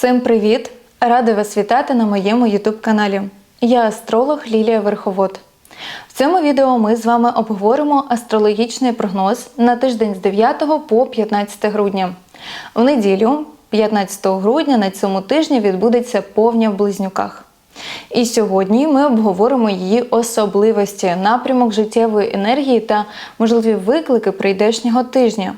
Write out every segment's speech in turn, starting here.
Всім привіт! Рада вас вітати на моєму YouTube каналі. Я астролог Лілія Верховод. В цьому відео ми з вами обговоримо астрологічний прогноз на тиждень з 9 по 15 грудня. В неділю, 15 грудня, на цьому тижні відбудеться повня в близнюках. І сьогодні ми обговоримо її особливості, напрямок життєвої енергії та можливі виклики прийдешнього тижня.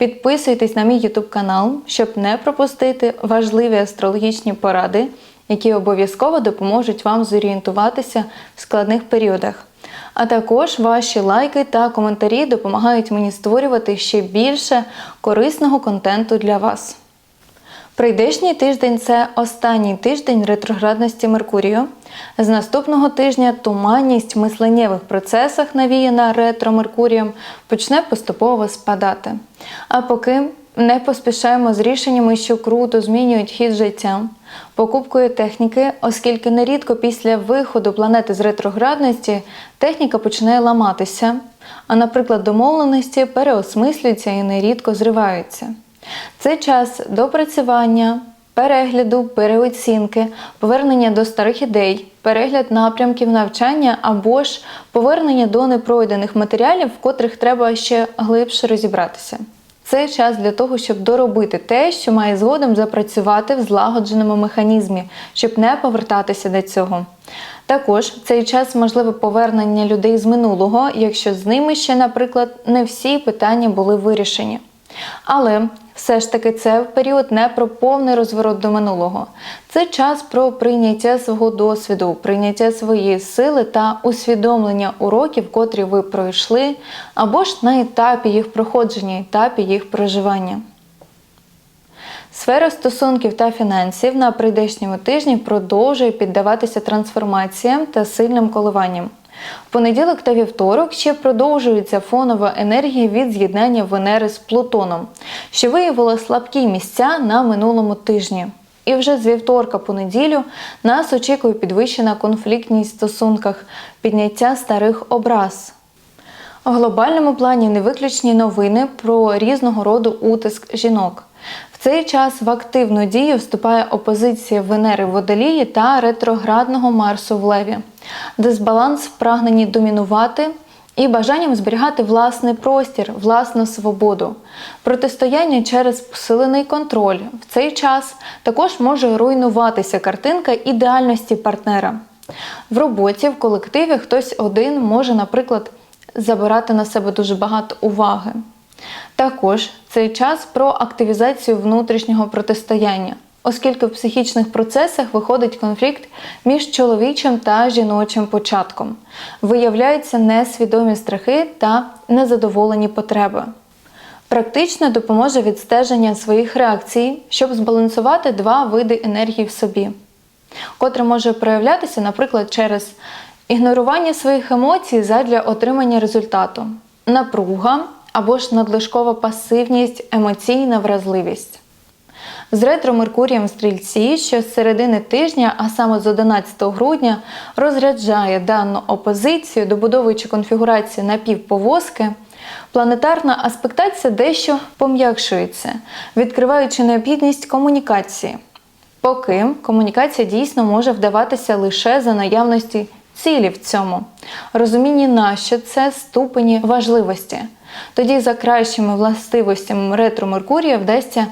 Підписуйтесь на мій YouTube канал, щоб не пропустити важливі астрологічні поради, які обов'язково допоможуть вам зорієнтуватися в складних періодах. А також ваші лайки та коментарі допомагають мені створювати ще більше корисного контенту для вас. Прийдешній тиждень це останній тиждень ретроградності Меркурію. З наступного тижня туманність в мисленнєвих процесах, навіяна ретро Меркурієм, почне поступово спадати. А поки не поспішаємо з рішеннями, що круто змінюють хід життя, покупкою техніки, оскільки нерідко після виходу планети з ретроградності техніка починає ламатися, а, наприклад, домовленості переосмислюються і нерідко зриваються. Це час допрацювання, перегляду, переоцінки, повернення до старих ідей, перегляд напрямків навчання або ж повернення до непройдених матеріалів, в котрих треба ще глибше розібратися. Це час для того, щоб доробити те, що має згодом запрацювати в злагодженому механізмі, щоб не повертатися до цього. Також цей час можливе повернення людей з минулого, якщо з ними ще, наприклад, не всі питання були вирішені. Але все ж таки це період не про повний розворот до минулого. Це час про прийняття свого досвіду, прийняття своєї сили та усвідомлення уроків, котрі ви пройшли, або ж на етапі їх проходження, етапі їх проживання. Сфера стосунків та фінансів на прийдешньому тижні продовжує піддаватися трансформаціям та сильним коливанням. В понеділок та вівторок ще продовжується фонова енергія від з'єднання Венери з Плутоном, що виявило слабкі місця на минулому тижні. І вже з вівторка по неділю нас очікує підвищена конфліктність в стосунках, підняття старих образ. У глобальному плані невиключні новини про різного роду утиск жінок. Цей час в активну дію вступає опозиція Венери в Водолії та ретроградного Марсу в Леві, дисбаланс в прагненні домінувати і бажанням зберігати власний простір, власну свободу. Протистояння через посилений контроль в цей час також може руйнуватися картинка ідеальності партнера. В роботі, в колективі хтось один може, наприклад, забирати на себе дуже багато уваги. Також цей час про активізацію внутрішнього протистояння, оскільки в психічних процесах виходить конфлікт між чоловічим та жіночим початком, виявляються несвідомі страхи та незадоволені потреби. Практично допоможе відстеження своїх реакцій, щоб збалансувати два види енергії в собі, котре може проявлятися, наприклад, через ігнорування своїх емоцій задля отримання результату, напруга або ж надлишкова пасивність, емоційна вразливість. З ретро Меркурієм стрільці, що з середини тижня, а саме з 11 грудня, розряджає дану опозицію, добудовуючи конфігурацію напівповозки, планетарна аспектація дещо пом'якшується, відкриваючи необхідність комунікації. Поки комунікація дійсно може вдаватися лише за наявності цілі в цьому, розумінні на що це ступені важливості. Тоді за кращими властивостями ретро Меркурія вдасться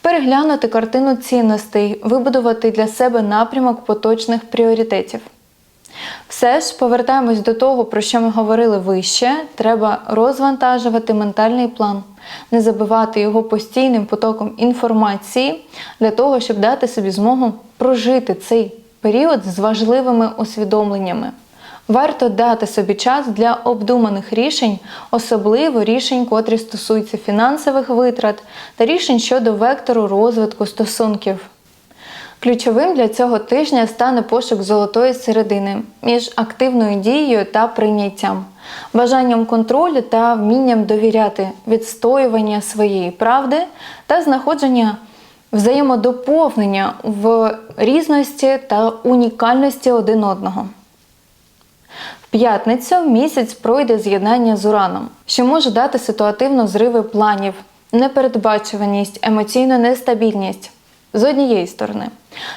переглянути картину цінностей, вибудувати для себе напрямок поточних пріоритетів. Все ж повертаємось до того, про що ми говорили вище. Треба розвантажувати ментальний план, не забивати його постійним потоком інформації для того, щоб дати собі змогу прожити цей період з важливими усвідомленнями. Варто дати собі час для обдуманих рішень, особливо рішень, котрі стосуються фінансових витрат та рішень щодо вектору розвитку стосунків. Ключовим для цього тижня стане пошук золотої середини між активною дією та прийняттям, бажанням контролю та вмінням довіряти, відстоювання своєї правди та знаходження взаємодоповнення в різності та унікальності один одного п'ятницю місяць пройде з'єднання з ураном, що може дати ситуативно зриви планів, непередбачуваність, емоційну нестабільність. з однієї сторони.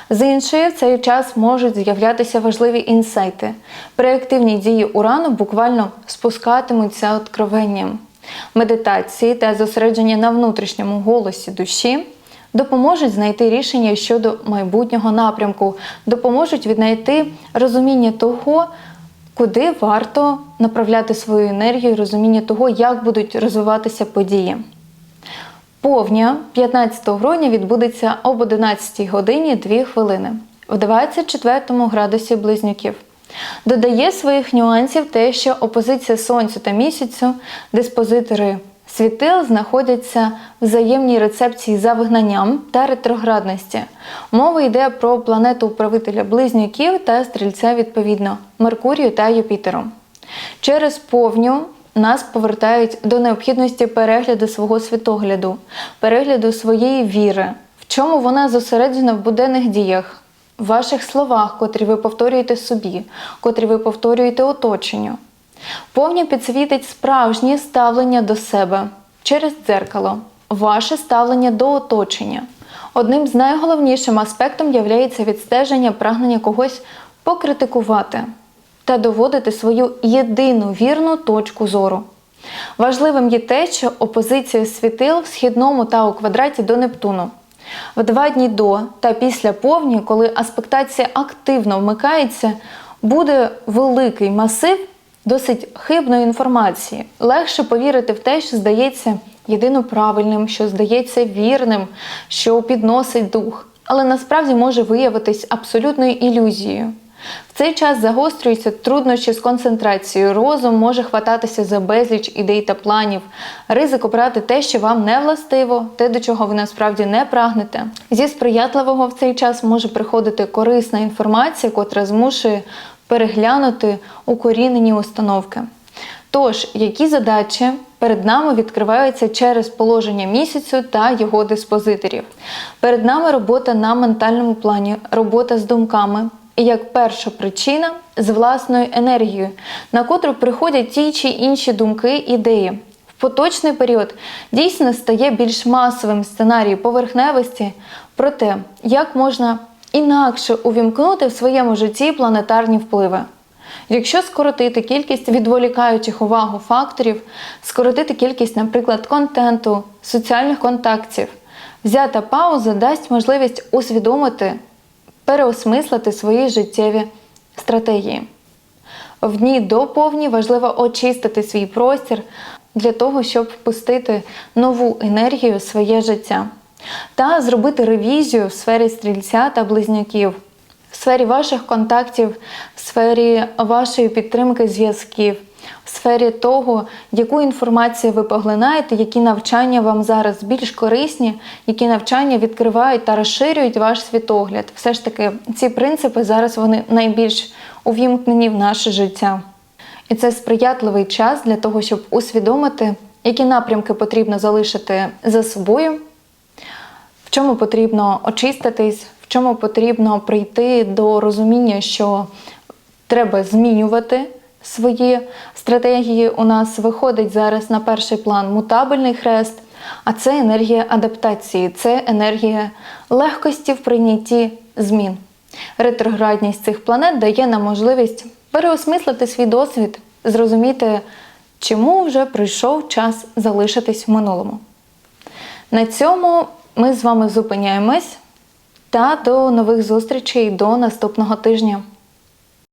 З іншої, в цей час можуть з'являтися важливі інсайти. При дії урану буквально спускатимуться откровенням. Медитації та зосередження на внутрішньому голосі душі допоможуть знайти рішення щодо майбутнього напрямку, допоможуть віднайти розуміння того, куди варто направляти свою енергію, розуміння того, як будуть розвиватися події. Повня 15 грудня відбудеться об 11 годині 2 хвилини в 24 градусі близнюків. Додає своїх нюансів те, що опозиція Сонцю та місяцю, диспозитори світил знаходяться взаємній рецепції за вигнанням та ретроградності. Мова йде про планету управителя близнюків та стрільця відповідно Меркурію та Юпітеру. Через повню нас повертають до необхідності перегляду свого світогляду, перегляду своєї віри, в чому вона зосереджена в буденних діях, в ваших словах, котрі ви повторюєте собі, котрі ви повторюєте оточенню. Повня підсвітить справжнє ставлення до себе через дзеркало, ваше ставлення до оточення. Одним з найголовнішим аспектом є відстеження прагнення когось покритикувати та доводити свою єдину вірну точку зору. Важливим є те, що опозиція світил в східному та у квадраті до Нептуну. В два дні до та після повні, коли аспектація активно вмикається, буде великий масив досить хибної інформації. Легше повірити в те, що здається єдино правильним, що здається вірним, що підносить дух, але насправді може виявитись абсолютною ілюзією. В цей час загострюються труднощі з концентрацією, розум може хвататися за безліч ідей та планів, ризик обрати те, що вам не властиво, те, до чого ви насправді не прагнете. Зі сприятливого в цей час може приходити корисна інформація, котра змушує переглянути укорінені установки. Тож, які задачі перед нами відкриваються через положення місяцю та його диспозиторів? Перед нами робота на ментальному плані, робота з думками. І як перша причина з власною енергією, на котру приходять ті чи інші думки, ідеї. В поточний період дійсно стає більш масовим сценарій поверхневості про те, як можна інакше увімкнути в своєму житті планетарні впливи. Якщо скоротити кількість відволікаючих увагу факторів, скоротити кількість, наприклад, контенту, соціальних контактів, взята пауза дасть можливість усвідомити, переосмислити свої життєві стратегії. В дні до повні важливо очистити свій простір для того, щоб впустити нову енергію в своє життя та зробити ревізію в сфері стрільця та близнюків, в сфері ваших контактів, в сфері вашої підтримки зв'язків, в сфері того, яку інформацію ви поглинаєте, які навчання вам зараз більш корисні, які навчання відкривають та розширюють ваш світогляд. Все ж таки, ці принципи зараз вони найбільш увімкнені в наше життя. І це сприятливий час для того, щоб усвідомити, які напрямки потрібно залишити за собою в чому потрібно очиститись, в чому потрібно прийти до розуміння, що треба змінювати свої стратегії. У нас виходить зараз на перший план мутабельний хрест, а це енергія адаптації, це енергія легкості в прийнятті змін. Ретроградність цих планет дає нам можливість переосмислити свій досвід, зрозуміти, чому вже прийшов час залишитись в минулому. На цьому ми з вами зупиняємось та до нових зустрічей до наступного тижня.